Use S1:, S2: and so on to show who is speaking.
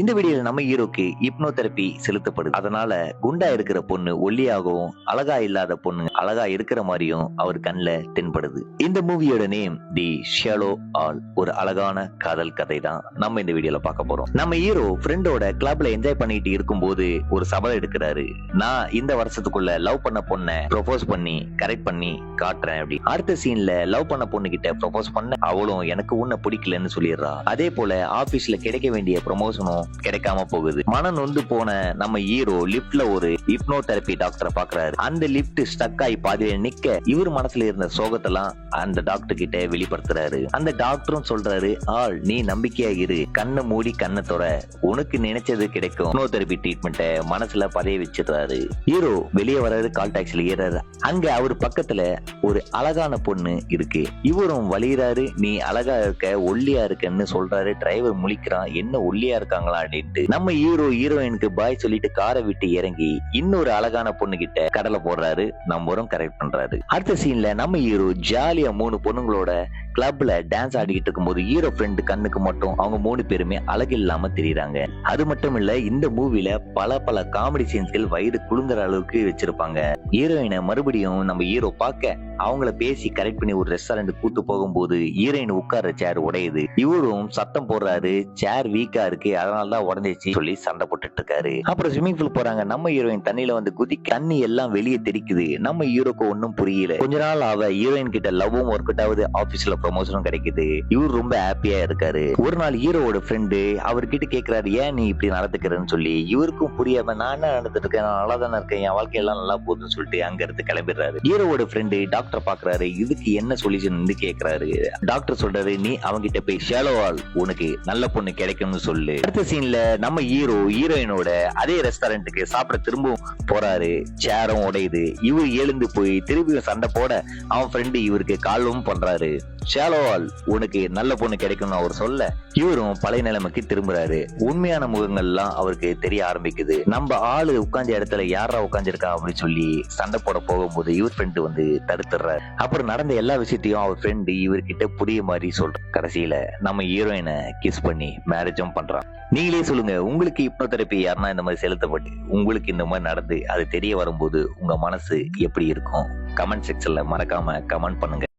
S1: இந்த வீடியோல நம்ம ஹீரோக்கு ஹிப்னோ தெரப்பி செலுத்தப்படுது. அதனால குண்டா இருக்கிற பொண்ணு ஒல்லியாகவும் அழகா இல்லாத பொண்ணு அழகா இருக்கிற மாதிரியும் அவர் கண்ணில் தென்படுது. இந்த மூவியோட நேம் தி ஷேலோ ஆல் ஒரு அழகான காதல் கதை தான் நம்ம இந்த வீடியோல பார்க்க போறோம். நம்ம ஹீரோ ஃப்ரெண்டோட கிளப்ல என்ஜாய் பண்ணிட்டு இருக்கும்போது ஒரு சபலம் எடுக்கிறாரு. நான் இந்த வருஷத்துக்குள்ள லவ் பண்ண பொண்ணை ப்ரொபோஸ் பண்ணி கரெக்ட் பண்ணி காட்டுறேன் அப்படி அடுத்த சீன்ல லவ் பண்ண பொண்ணு கிட்ட ப்ரொபோஸ் பண்ண அவளும் எனக்கு உன்னை பிடிக்கலன்னு சொல்லிடுறா. அதே போல ஆபீஸ்ல கிடைக்க வேண்டிய ப்ரொமோஷனும் கிடைக்காம போகுது. மன நொந்து போன நம்ம ஹீரோ லிப்ட்ல ஒரு ஹிப்னோ தெரப்பி டாக்டரை பாக்குறாரு. அந்த லிப்ட் ஸ்டக் ஆகி பாதியில நிக்க இவர் மனசுல இருந்த சோகத்தெல்லாம் அந்த டாக்டர் கிட்ட வெளிப்படுத்துறாரு. அந்த டாக்டரும் சொல்றாரு ஆள் நீ நம்பிக்கையா இரு. கண்ணை மூடி கண்ணை தொட. உனக்கு நினைச்சது கிடைக்கும். ஹிப்னோ தெரப்பி ட்ரீட்மெண்ட்டை மனசுல பதைய வச்சிடுறாரு. ஹீரோ வெளியே வர்றாரு கால் டாக்ஸில ஏறாரு. அங்க அவர் பக்கத்துல ஒரு அழகான பொண்ணு இருக்கு. இவரும் வலிகிறாரு நீ அழகா இருக்க ஒல்லியா இருக்கன்னு சொல்றாரு. டிரைவர் முழிக்கிறான். என்ன ஒல்லியா இருக்காங்களா அப்படின்ட்டு நம்ம ஹீரோ ஹீரோயினுக்கு பாய் சொல்லிட்டு காரை விட்டு இறங்கி இன்னொரு அழகான பொண்ணு கிட்ட கடலை போடுறாரு. நம்பரும் கரெக்ட் பண்றாரு. அடுத்த சீன்ல நம்ம ஹீரோ ஜாலியா மூணு பொண்ணுங்களோட கிளப்ல டான்ஸ் ஆடிக்கிட்டு இருக்கும்போது ஹீரோ ஃப்ரெண்டு கண்ணுக்கு மட்டும் அவங்க மூணு பேருமே அழகு இல்லாம தெரியுறாங்க. அது மட்டும் இல்ல இந்த மூவில பல பல காமெடி சீன்ஸ்கள் வயிறு குலுங்குற அளவுக்கு வச்சிருப்பாங்க. ஹீரோயினை மறுபடியும் நம்ம ஹீரோ பார்க்க அவங்கள பேசி கரெக்ட் பண்ணி ஒரு ரெஸ்டாரண்ட் கூட்டு போகும்போது ஹீரோயின் உட்கார்ற சேர் உடையுது. இவரும் சத்தம் போடுறாரு சேர் வீக்கா இருக்கு அதனால தான் உடஞ்சிச்சு சொல்லி சண்டை போட்டுட்டு இருக்காரு. அப்புறம் ஸ்விம்மிங் பூல் போறாங்க நம்ம ஹீரோயின் தண்ணியில வந்து குதி தண்ணி எல்லாம் வெளியே தெரிக்குது. நம்ம ஹீரோக்கு ஒன்னும் புரியல. கொஞ்ச நாள் அவ ஹீரோயின் கிட்ட லவ்வும் ஒர்க் அவுட் ஆகுது ஆபீஸ்ல ப்ரொமோஷனும் கிடைக்குது. இவர் ரொம்ப ஹாப்பியா இருக்காரு. ஒரு நாள் ஹீரோவோட ஃப்ரெண்டு அவர்கிட்ட கேட்கிறாரு ஏன் நீ இப்படி நடந்துக்கிறன்னு சொல்லி? இவருக்கும் புரியாம நான் என்ன நடந்துட்டு இருக்கேன்? நல்லா தானே இருக்கேன். என் வாழ்க்கை எல்லாம் நல்லா போகுதுன்னு சொல்லிட்டு அங்க இருந்து கிளம்பிடுறாரு. ஹீரோவோட ஃப்ரெண்டு டாக்டர் பாக்குறாரு. இதுக்கு என்ன சொல்யூஷன் கேக்குறாரு. டாக்டர் சொல்றாரு நீ அவங்கிட்ட போய் ஷேலோவால் உனக்கு நல்ல பொண்ணு கிடைக்கும்னு சொல்லு. அடுத்த சீன்ல நம்ம ஹீரோ ஹீரோயினோட அதே ரெஸ்டாரண்ட்டுக்கு சாப்பிட திரும்பவும் போறாரு. சேரும் உடையுது. இவர் எழுந்து போய் திரும்பியும் சண்டை போட அவன் ஃப்ரெண்டு இவருக்கு காலும் பண்றாரு. ஷேலோவால் உனக்கு நல்ல பொண்ணு கிடைக்கும்னு அவர் சொல்ல இவரும் பழைய நிலைமைக்கு திரும்புறாரு. உண்மையான முகங்கள்லாம் அவருக்கு தெரிய ஆரம்பிக்குது. நம்ம ஆளு உட்காந்த இடத்துல யாரா உட்காந்துருக்கா அப்படின்னு சொல்லி சண்டை போட போகும்போது இவர் ஃப்ரெண்டு வந்து தடுத்துடுறாரு அப்புறம் நடந்த எல்லா விஷயத்தையும் அவர் ஃப்ரெண்டு இவர்கிட்ட புரிய மாதிரி சொல்ற கடைசியில நம்ம ஹீரோயினை கிஸ் பண்ணி மேரேஜும் பண்றான். நீங்களே சொல்லுங்க உங்களுக்கு இப்போ தெரப்பி யாருன்னா இந்த மாதிரி செலுத்தப்பட்டு உங்களுக்கு இந்த மாதிரி நடந்து அது தெரிய வரும்போது உங்க மனசு எப்படி இருக்கும்? கமெண்ட் செக்ஷன்ல மறக்காம கமெண்ட் பண்ணுங்க.